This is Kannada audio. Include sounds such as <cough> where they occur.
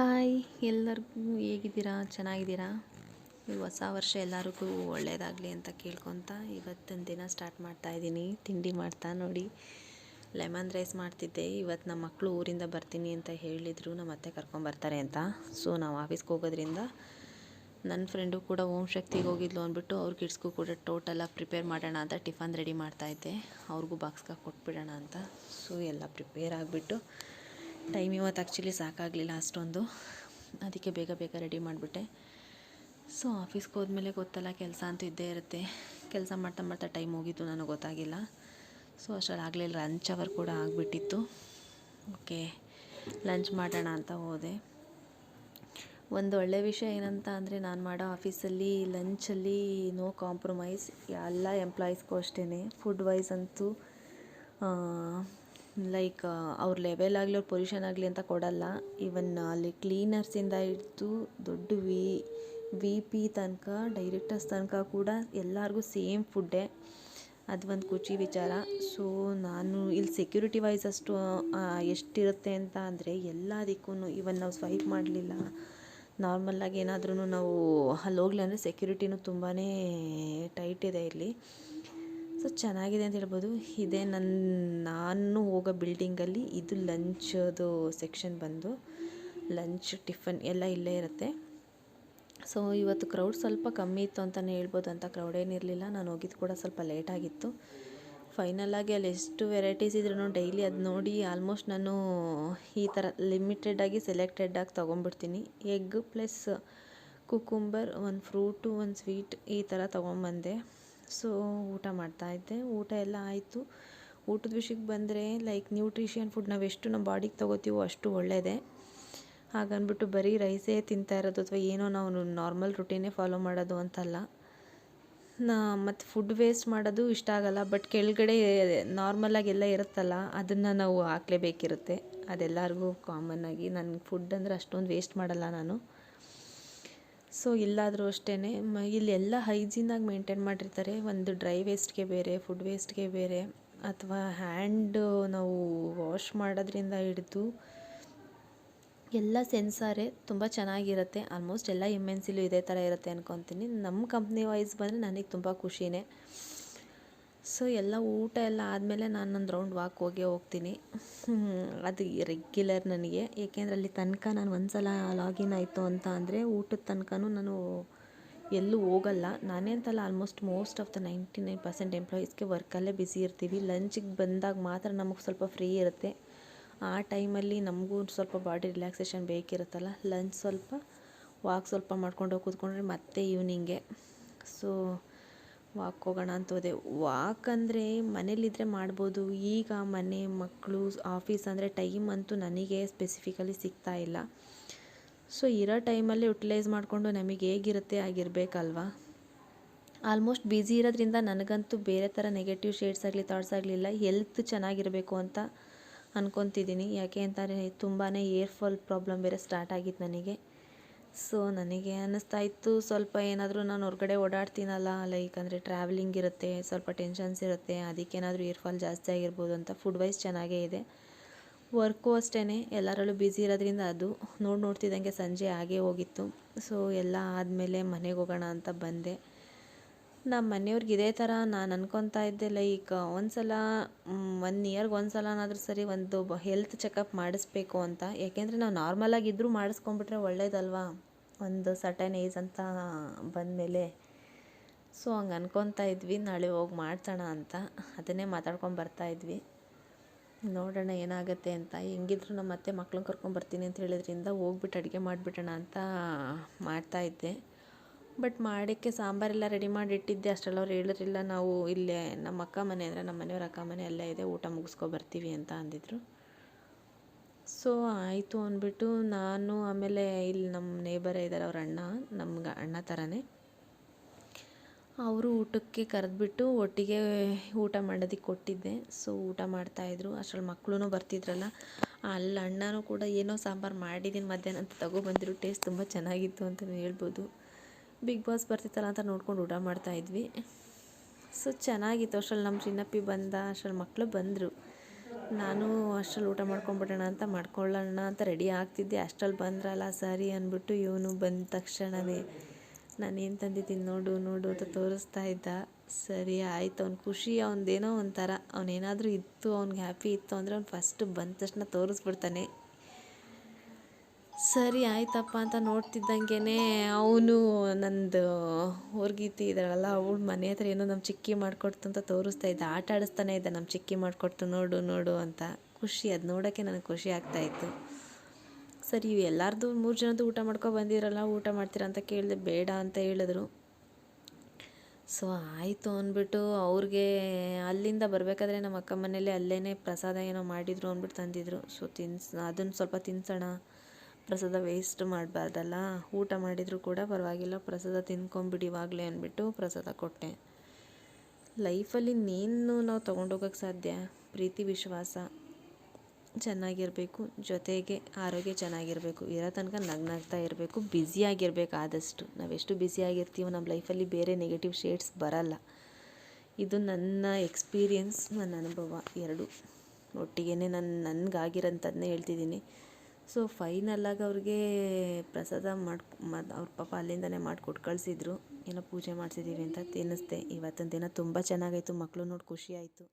ಹಾಯ್, ಎಲ್ಲರಿಗೂ ಹೇಗಿದ್ದೀರಾ? ಚೆನ್ನಾಗಿದ್ದೀರಾ? ಈ ಹೊಸ ವರ್ಷ ಎಲ್ಲರಿಗೂ ಒಳ್ಳೆಯದಾಗಲಿ ಅಂತ ಕೇಳ್ಕೊತ ಇವತ್ತಿನ ದಿನ ಸ್ಟಾರ್ಟ್ ಮಾಡ್ತಾ ಇದ್ದೀನಿ. ತಿಂಡಿ ಮಾಡ್ತಾ ನೋಡಿ. ಲೆಮನ್ ರೈಸ್ ಮಾಡ್ತಿದ್ದೆ. ಇವತ್ತು ನಮ್ಮ ಮಕ್ಕಳು ಊರಿಂದ ಬರ್ತೀನಿ ಅಂತ ಹೇಳಿದರು. ನಮ್ಮ ಅತ್ತೆ ಕರ್ಕೊಂಬರ್ತಾರೆ ಅಂತ. ಸೊ ನಾವು ಆಫೀಸ್ಗೆ ಹೋಗೋದ್ರಿಂದ ನನ್ನ ಫ್ರೆಂಡು ಕೂಡ ಓಂ ಶಕ್ತಿಗೆ ಹೋಗಿದ್ಲು ಅಂದ್ಬಿಟ್ಟು ಅವ್ರ ಕಿಡ್ಸ್ಗೂ ಕೂಡ ಟೋಟಲಾಗಿ ಪ್ರಿಪೇರ್ ಮಾಡೋಣ ಅಂತ ಟಿಫನ್ ರೆಡಿ ಮಾಡ್ತಾಯಿದ್ದೆ ಅವ್ರಿಗೂ ಬಾಕ್ಸ್ಗೆ ಕೊಟ್ಬಿಡೋಣ ಅಂತ. ಸೊ ಎಲ್ಲ ಪ್ರಿಪೇರ್ ಆಗಿಬಿಟ್ಟು ಟೈಮ್ ಇವತ್ತು ಆ್ಯಕ್ಚುಲಿ ಸಾಕಾಗಲಿಲ್ಲ ಅಷ್ಟೊಂದು. ಅದಕ್ಕೆ ಬೇಗ ಬೇಗ ರೆಡಿ ಮಾಡಿಬಿಟ್ಟೆ. ಸೊ ಆಫೀಸ್ಗೆ ಹೋದ್ಮೇಲೆ ಗೊತ್ತಲ್ಲ, ಕೆಲಸ ಅಂತೂ ಇದ್ದೇ ಇರುತ್ತೆ. ಕೆಲಸ ಮಾಡ್ತಾ ಮಾಡ್ತಾ ಟೈಮ್ ಹೋಗಿದ್ದು ನನಗೆ ಗೊತ್ತಾಗಿಲ್ಲ. ಸೊ ಅಷ್ಟರಲ್ಲಿ ಆಗಲಿಲ್ಲ ಲಂಚ್ ಅವರ್ ಕೂಡ ಆಗಿಬಿಟ್ಟಿತ್ತು. ಓಕೆ ಲಂಚ್ ಮಾಡೋಣ ಅಂತ ಹೋದೆ. ಒಂದು ಒಳ್ಳೆ ವಿಷಯ ಏನಂತ ಅಂದರೆ, ನಾನು ಮಾಡೋ ಆಫೀಸಲ್ಲಿ ಲಂಚಲ್ಲಿ ನೋ ಕಾಂಪ್ರಮೈಸ್ ಎಲ್ಲ ಎಂಪ್ಲಾಯೀಸ್ಗೂ ಅಷ್ಟೇ ಫುಡ್ ವೈಸ್ ಅಂತೂ ಲೈಕ್ ಅವ್ರ ಲೆವೆಲ್ ಆಗಲಿ, ಅವ್ರ ಪೊಸಿಷನ್ ಆಗಲಿ ಅಂತ ಕೊಡಲ್ಲ. ಈವನ್ ಅಲ್ಲಿ ಕ್ಲೀನರ್ಸಿಂದ ಹಿಡಿದು ದೊಡ್ಡ ವಿ ವಿ ಪಿ ತನಕ ಡೈರೆಕ್ಟರ್ಸ್ ತನಕ ಕೂಡ ಎಲ್ಲರಿಗೂ ಸೇಮ್ ಫುಡ್ಡೇ ಅದು ಒಂದು ಖುಷಿ ವಿಚಾರ. ಸೊ ನಾನು ಇಲ್ಲಿ ಸೆಕ್ಯೂರಿಟಿ ವೈಸ್ ಅಷ್ಟು ಎಷ್ಟಿರುತ್ತೆ ಅಂತ ಅಂದರೆ ಎಲ್ಲದಕ್ಕೂ ಇವನ್ ನಾವು ಸ್ವೈಪ್ ಮಾಡಲಿಲ್ಲ. ನಾರ್ಮಲ್ಲಾಗಿ ಏನಾದ್ರೂ ನಾವು ಅಲ್ಲಿ ಹೋಗ್ಲಿ ಅಂದರೆ ಸೆಕ್ಯೂರಿಟಿನೂ ತುಂಬಾ ಟೈಟ್ ಇದೆ ಇಲ್ಲಿ. ಸೊ ಚೆನ್ನಾಗಿದೆ ಅಂತ ಹೇಳ್ಬೋದು. ಇದೇ ನನ್ನ ನಾನು ಹೋಗೋ ಬಿಲ್ಡಿಂಗಲ್ಲಿ ಇದು ಲಂಚದು ಸೆಕ್ಷನ್ ಬಂದು, ಲಂಚ್, ಟಿಫನ್ ಎಲ್ಲ ಇಲ್ಲೇ ಇರುತ್ತೆ. ಸೊ ಇವತ್ತು ಕ್ರೌಡ್ ಸ್ವಲ್ಪ ಕಮ್ಮಿ ಇತ್ತು ಅಂತಲೇ ಹೇಳ್ಬೋದು. ಅಂತ ಕ್ರೌಡ್ ಏನಿರಲಿಲ್ಲ ನಾನು ಹೋಗಿದ್ದು ಕೂಡ ಸ್ವಲ್ಪ ಲೇಟಾಗಿತ್ತು ಫೈನಲಾಗಿ ಅಲ್ಲಿ ಎಷ್ಟು ವೆರೈಟೀಸ್ ಇದ್ರೂ ಡೈಲಿ ಅದು ನೋಡಿ ಆಲ್ಮೋಸ್ಟ್ ನಾನು ಈ ಥರ ಲಿಮಿಟೆಡಾಗಿ ಸೆಲೆಕ್ಟೆಡಾಗಿ ತೊಗೊಂಬಿಡ್ತೀನಿ. ಎಗ್ ಪ್ಲಸ್ ಕುಕುಂಬರ್, ಒಂದು ಫ್ರೂಟು, ಒಂದು ಸ್ವೀಟ್ ಈ ಥರ ತೊಗೊಂಬಂದೆ. ಸೊ ಊಟ ಮಾಡ್ತಾ ಇದ್ದೆ. ಊಟ ಎಲ್ಲ ಆಯಿತು. ಊಟದ ವಿಷಯಕ್ಕೆ ಬಂದರೆ ಲೈಕ್ ನ್ಯೂಟ್ರಿಷಿಯನ್ ಫುಡ್ ನಾವು ಎಷ್ಟು ನಮ್ಮ ಬಾಡಿಗೆ ತೊಗೋತೀವೋ ಅಷ್ಟು ಒಳ್ಳೆಯದೇ ಹಾಗನ್ಬಿಟ್ಟು ಬರೀ ರೈಸೇ ತಿಂತಾ ಇರೋದು ಅಥವಾ ಏನೋ ನಾವು ನಾರ್ಮಲ್ ರುಟೀನೇ ಫಾಲೋ ಮಾಡೋದು ಅಂತಲ್ಲ. ನಾ ಮತ್ತು ಫುಡ್ ವೇಸ್ಟ್ ಮಾಡೋದು ಇಷ್ಟ ಆಗಲ್ಲ. ಬಟ್ ಕೆಳಗಡೆ ನಾರ್ಮಲಾಗಿ ಎಲ್ಲ ಇರುತ್ತಲ್ಲ, ಅದನ್ನು ನಾವು ಹಾಕ್ಲೇಬೇಕಿರುತ್ತೆ. ಅದೆಲ್ಲರಿಗೂ ಆಗಿ. ನನಗೆ ಫುಡ್ ಅಂದರೆ ಅಷ್ಟೊಂದು ವೇಸ್ಟ್ ಮಾಡಲ್ಲ ನಾನು. ಸೊ ಇಲ್ಲಾದರೂ ಅಷ್ಟೇ ಇಲ್ಲಿ ಎಲ್ಲ ಹೈಜೀನಾಗಿ ಮೇಂಟೈನ್ ಮಾಡಿರ್ತಾರೆ. ಒಂದು ಡ್ರೈ ವೇಸ್ಟ್ಗೆ ಬೇರೆ, ಫುಡ್ ವೇಸ್ಟ್ಗೆ ಬೇರೆ, ಅಥವಾ ಹ್ಯಾಂಡ್ ನಾವು ವಾಶ್ ಮಾಡೋದ್ರಿಂದ ಹಿಡಿದು ಎಲ್ಲ ಸೆನ್ಸಾರೇ ತುಂಬ ಚೆನ್ನಾಗಿರುತ್ತೆ. ಆಲ್ಮೋಸ್ಟ್ ಎಲ್ಲ ಎಂ ಎನ್ ಇದೇ ಥರ ಇರುತ್ತೆ ಅನ್ಕೊತೀನಿ. ನಮ್ಮ ಕಂಪ್ನಿ ವೈಸ್ ಬಂದರೆ ನನಗೆ ತುಂಬ ಖುಷಿನೇ. ಸೊ ಎಲ್ಲ ಊಟ ಎಲ್ಲ ಆದಮೇಲೆ ನಾನು ಒಂದು ರೌಂಡ್ ವಾಕ್ ಹೋಗೇ ಹೋಗ್ತೀನಿ. <laughs> ಅದು ರೆಗ್ಯುಲರ್ ನನಗೆ. ಏಕೆಂದರೆ ಅಲ್ಲಿ ತನಕ ನಾನು ಒಂದು ಸಲ ಲಾಗಿನ್ ಆಯಿತು ಅಂತ ಅಂದರೆ ಊಟದ ತನಕನೂ ನಾನು ಎಲ್ಲೂ ಹೋಗಲ್ಲ. ನಾನೇ ಅಂತಲ್ಲ almost most of the ninety nine percent ಎಂಪ್ಲಾಯೀಸ್ಗೆ ವರ್ಕಲ್ಲೇ ಬ್ಯುಸಿ ಇರ್ತೀವಿ. ಲಂಚಿಗೆ ಬಂದಾಗ ಮಾತ್ರ ನಮಗೆ ಸ್ವಲ್ಪ ಫ್ರೀ ಇರುತ್ತೆ. ಆ ಟೈಮಲ್ಲಿ ನಮಗೂ ಸ್ವಲ್ಪ ಬಾಡಿ ರಿಲ್ಯಾಕ್ಸೇಷನ್ ಬೇಕಿರುತ್ತಲ್ಲ. ಲಂಚ್ ಸ್ವಲ್ಪ ವಾಕ್ ಸ್ವಲ್ಪ ಮಾಡ್ಕೊಂಡು ಕೂತ್ಕೊಂಡ್ರೆ ಮತ್ತೆ ಈವ್ನಿಂಗೆ ಸೊ ವಾಕ್ ಹೋಗೋಣ ಅಂತ ಹೋದೆ. ವಾಕ್ ಅಂದರೆ ಮನೇಲಿದ್ದರೆ ಮಾಡ್ಬೋದು. ಈಗ ಮನೆ ಮಕ್ಕಳು ಆಫೀಸ್ ಅಂದರೆ ಟೈಮ್ ಅಂತೂ ನನಗೆ ಸ್ಪೆಸಿಫಿಕಲಿ ಸಿಗ್ತಾ ಇಲ್ಲ. ಸೊ, ಇರೋ ಟೈಮಲ್ಲಿ ಯುಟಿಲೈಸ್ ಮಾಡಿಕೊಂಡು ನಮಗೆ ಹೇಗಿರುತ್ತೆ ಆಗಿರಬೇಕಲ್ವಾ? ಆಲ್ಮೋಸ್ಟ್ ಬ್ಯುಸಿ ಇರೋದ್ರಿಂದ ನನಗಂತೂ ಬೇರೆ ಥರ ನೆಗೆಟಿವ್ ಶೇಡ್ಸ್ ಆಗಲಿ, ಥಾಟ್ಸ್ ಆಗಲಿಲ್ಲ ಹೆಲ್ತ್ ಚೆನ್ನಾಗಿರಬೇಕು ಅಂತ ಅನ್ಕೊತಿದ್ದೀನಿ. ಯಾಕೆ ಅಂತಂದರೆ ತುಂಬಾ ಏರ್ ಫಾಲ್ ಪ್ರಾಬ್ಲಮ್ ಬೇರೆ ಸ್ಟಾರ್ಟ್ ಆಗಿತ್ತು ನನಗೆ. ಸೊ ನನಗೆ ಅನ್ನಿಸ್ತಾ ಇತ್ತು ಸ್ವಲ್ಪ ಏನಾದರೂ ನಾನು ಹೊರಗಡೆ ಓಡಾಡ್ತೀನಲ್ಲ ಲೈಕ್ ಅಂದರೆ ಟ್ರಾವೆಲಿಂಗ್ ಇರುತ್ತೆ, ಸ್ವಲ್ಪ ಟೆನ್ಷನ್ಸ್ ಇರುತ್ತೆ ಅದಕ್ಕೇನಾದರೂ ಏರ್ಫಾಲ್ ಜಾಸ್ತಿ ಆಗಿರ್ಬೋದು ಅಂತ ಫುಡ್ ವೈಸ್ ಚೆನ್ನಾಗೇ ಇದೆ. ವರ್ಕು ಅಷ್ಟೇ ಎಲ್ಲರಲ್ಲೂ ಬ್ಯುಸಿ ಇರೋದ್ರಿಂದ ಅದು ನೋಡಿ ನೋಡ್ತಿದ್ದಂಗೆ ಸಂಜೆ ಆಗೇ ಹೋಗಿತ್ತು. ಸೊ ಎಲ್ಲ ಆದಮೇಲೆ ಮನೆಗೆ ಹೋಗೋಣ ಅಂತ ಬಂದೆ. ನಮ್ಮ ಮನೆಯವ್ರಿಗೆ ಇದೇ ಥರ ನಾನು ಅನ್ಕೊತಾ ಇದ್ದೆ ಲೈಕ್ ಒಂದು ಸಲ ಒನ್ ಇಯರ್ಗೆ ಒಂದು ಸಲನಾದರೂ ಸರಿ ಒಂದು ಹೆಲ್ತ್ ಚೆಕಪ್ ಮಾಡಿಸ್ಬೇಕು ಅಂತ. ಯಾಕೆಂದರೆ ನಾವು ನಾರ್ಮಲಾಗಿದ್ದರೂ ಮಾಡಿಸ್ಕೊಂಬಿಟ್ರೆ ಒಳ್ಳೇದಲ್ವಾ? ಒಂದು ಸರ್ಟನ್ ಏಜ್ ಅಂತ ಬಂದಮೇಲೆ. ಸೊ ಹಂಗೆ ಅನ್ಕೊತಾ ಇದ್ವಿ. ನಾಳೆ ಹೋಗಿ ಮಾಡ್ಸೋಣ ಅಂತ. ಅದನ್ನೇ ಮಾತಾಡ್ಕೊಂಡು ಬರ್ತಾ ಇದ್ವಿ. ನೋಡೋಣ ಏನಾಗುತ್ತೆ ಅಂತ. ಹೆಂಗಿದ್ರು ನಮ್ಮ ಅತ್ತೆ ಮಕ್ಳನ್ನ ಕರ್ಕೊಂಬರ್ತೀನಿ ಅಂತ ಹೇಳಿದ್ರಿಂದ ಹೋಗ್ಬಿಟ್ಟು ಅಡುಗೆ ಮಾಡಿಬಿಡೋಣ ಅಂತ ಮಾಡ್ತಾಯಿದ್ದೆ ಬಟ್ ಮಾಡೋಕ್ಕೆ ಸಾಂಬಾರೆಲ್ಲ ರೆಡಿ ಮಾಡಿ ಇಟ್ಟಿದ್ದೆ ಅಷ್ಟರಲ್ಲಿ ಅವ್ರು ಹೇಳಿರಲಿಲ್ಲ ನಾವು ಇಲ್ಲೇ ನಮ್ಮ ಅಕ್ಕ ಮನೆ ಅಂದರೆ ನಮ್ಮ ಮನೆಯವ್ರ ಅಕ್ಕ ಮನೆ ಅಲ್ಲೇ ಇದೆ, ಊಟ ಮುಗಿಸ್ಕೊ ಬರ್ತೀವಿ ಅಂತ ಅಂದಿದ್ರು. ಸೊ ಆಯಿತು ಅಂದ್ಬಿಟ್ಟು ನಾನು ಆಮೇಲೆ ಇಲ್ಲಿ ನಮ್ಮ ನೇಬರ್ ಇದ್ದಾರೆ ಅವ್ರ ಅಣ್ಣ, ನಮ್ಗೆ ಅಣ್ಣ ಥರನೇ ಅವರು ಊಟಕ್ಕೆ ಕರೆದ್ಬಿಟ್ಟು ಒಟ್ಟಿಗೆ ಊಟ ಮಾಡೋದಕ್ಕೆ ಕೊಟ್ಟಿದ್ದೆ. ಸೊ ಊಟ ಮಾಡ್ತಾಯಿದ್ರು ಅಷ್ಟರಲ್ಲಿ ಮಕ್ಕಳು ಬರ್ತಿದ್ರಲ್ಲ, ಅಲ್ಲಿ ಅಣ್ಣನೂ ಕೂಡ ಏನೋ ಸಾಂಬಾರು ಮಾಡಿದ್ದೀನಿ ಮಧ್ಯಾಹ್ನ ಅಂತ ತಗೊಬಂದಿರು ಟೇಸ್ಟ್ ತುಂಬ ಚೆನ್ನಾಗಿತ್ತು ಅಂತಲೇ ಹೇಳ್ಬೋದು. ಬಿಗ್ ಬಾಸ್ ಬರ್ತಿತ್ತಲ್ಲ ಅಂತ ನೋಡ್ಕೊಂಡು ಊಟ ಮಾಡ್ತಾಯಿದ್ವಿ ಸೊ ಚೆನ್ನಾಗಿತ್ತು. ಅಷ್ಟರಲ್ಲಿ ನಮ್ಮ ಚಿನ್ನಪ್ಪಿ ಬಂದ, ಅಷ್ಟ್ರಲ್ಲಿ ಮಕ್ಕಳು ಬಂದರು. ನಾನು ಅಷ್ಟ್ರಲ್ಲಿ ಊಟ ಮಾಡ್ಕೊಂಡ್ಬಿಡೋಣ ಅಂತ ಮಾಡ್ಕೊಳ್ಳೋಣ ಅಂತ ರೆಡಿ ಆಗ್ತಿದ್ದೆ. ಅಷ್ಟ್ರಲ್ಲಿ ಬಂದ್ರಲ್ಲ, ಸರಿ ಅಂದ್ಬಿಟ್ಟು ಇವನು ಬಂದ ತಕ್ಷಣವೇ ನಾನೇನು ತಂದಿದ್ದೀನಿ ನೋಡು ನೋಡು ಅಂತ ತೋರಿಸ್ತಾ ಇದ್ದ. ಸರಿ, ಆಯಿತು. ಅವ್ನ ಖುಷಿ, ಅವನದೇನೋ ಒಂಥರ, ಅವನೇನಾದರೂ ಇತ್ತು, ಅವ್ನಿಗೆ ಹ್ಯಾಪಿ ಇತ್ತು ಅಂದರೆ ಅವ್ನು ಫಸ್ಟ್ ಬಂದ ತಕ್ಷಣ ತೋರಿಸ್ಬಿಡ್ತಾನೆ. ಸರಿ ಆಯ್ತಪ್ಪ ಅಂತ ನೋಡ್ತಿದ್ದಂಗೆ ಅವನು ನಂದು ಹೊರ್ಗೀತಿ ಇದ್ದಾಳಲ್ಲ, ಅವಳು ಮನೆ ಹತ್ರ ಏನೋ ನಮ್ಮ ಚಿಕ್ಕಿ ಮಾಡಿಕೊಡ್ತು ಅಂತ ತೋರಿಸ್ತಾ ಇದ್ದ. ಆಟ ಆಡಿಸ್ತಾನೆ ಇದ್ದ ನಮ್ಮ ಚಿಕ್ಕಿ ಮಾಡಿಕೊಡ್ತು, ನೋಡು ನೋಡು ಅಂತ. ಖುಷಿ, ಅದು ನೋಡೋಕ್ಕೆ ನನಗೆ ಖುಷಿ ಆಗ್ತಾಯಿತ್ತು ಸರಿ ಎಲ್ಲರದು ಮೂರು ಜನದ್ದು ಊಟ ಮಾಡ್ಕೊ ಬಂದಿರಲ್ಲ, ಊಟ ಮಾಡ್ತೀರಾ ಅಂತ ಕೇಳಿದೆ, ಬೇಡ ಅಂತ ಹೇಳಿದ್ರು. ಸೊ, ಆಯಿತು ಅಂದ್ಬಿಟ್ಟು ಅವ್ರಿಗೆ ಅಲ್ಲಿಂದ ಬರಬೇಕಾದ್ರೆ ನಮ್ಮ ಅಕ್ಕ ಮನೇಲಿ ಅಲ್ಲೇ ಪ್ರಸಾದ ಏನೋ ಮಾಡಿದರು ಅಂದ್ಬಿಟ್ಟು ತಂದಿದ್ರು. ಸೊ, ತಿನ್ಸ್ ಅದನ್ನು ಸ್ವಲ್ಪ ತಿನ್ಸೋಣ. ಪ್ರಸಾದ ವೇಸ್ಟ್ ಮಾಡಬಾರ್ದಲ್ಲ. ಊಟ ಮಾಡಿದರೂ ಕೂಡ ಪರವಾಗಿಲ್ಲ, ಪ್ರಸಾದ ತಿನ್ಕೊಂಬಿಡಿ ಇವಾಗಲೇ ಅಂದ್ಬಿಟ್ಟು ಪ್ರಸಾದ ಕೊಟ್ಟೆ. ಲೈಫಲ್ಲಿ ನೀನು ನಾವು ತೊಗೊಂಡೋಗಕ್ಕೆ ಸಾಧ್ಯ? ಪ್ರೀತಿ, ವಿಶ್ವಾಸ. ಚೆನ್ನಾಗಿರಬೇಕು, ಜೊತೆಗೆ ಆರೋಗ್ಯ ಚೆನ್ನಾಗಿರಬೇಕು. ಇರೋ ತನಕ ನಗ್ನಾಗ್ತಾ ಇರಬೇಕು ಬ್ಯುಸಿಯಾಗಿರ್ಬೇಕು ಆದಷ್ಟು. ನಾವೆಷ್ಟು ಬ್ಯುಸಿಯಾಗಿರ್ತೀವೋ ನಮ್ಮ ಲೈಫಲ್ಲಿ ಬೇರೆ ನೆಗೆಟಿವ್ ಶೇಡ್ಸ್ ಬರಲ್ಲ. ಇದು ನನ್ನ ಎಕ್ಸ್ಪೀರಿಯನ್ಸ್ ನನ್ನ ಅನುಭವ. ಎರಡು. ಒಟ್ಟಿಗೆ ನಾನು ನನಗಾಗಿರೋಂಥದ್ದನ್ನೇ ಹೇಳ್ತಿದ್ದೀನಿ. ಸೊ ಫೈನಲ್ಲಾಗಿ ಅವ್ರಿಗೆ ಪ್ರಸಾದ ಮಾಡಿ ಅವ್ರ ಪಾಪ ಅಲ್ಲಿಂದನೇ ಮಾಡಿಕೊಟ್ಟು ಕಳಿಸಿದ್ರು. ಏನೋ ಪೂಜೆ ಮಾಡಿಸಿದ್ದೀವಿ ಅಂತ ತಿನ್ನಿಸ್ದೆ. ಇವತ್ತಿನ ದಿನ ತುಂಬ ಚೆನ್ನಾಗಾಯಿತು ಮಕ್ಕಳು ನೋಡಿ ಖುಷಿ ಆಯಿತು.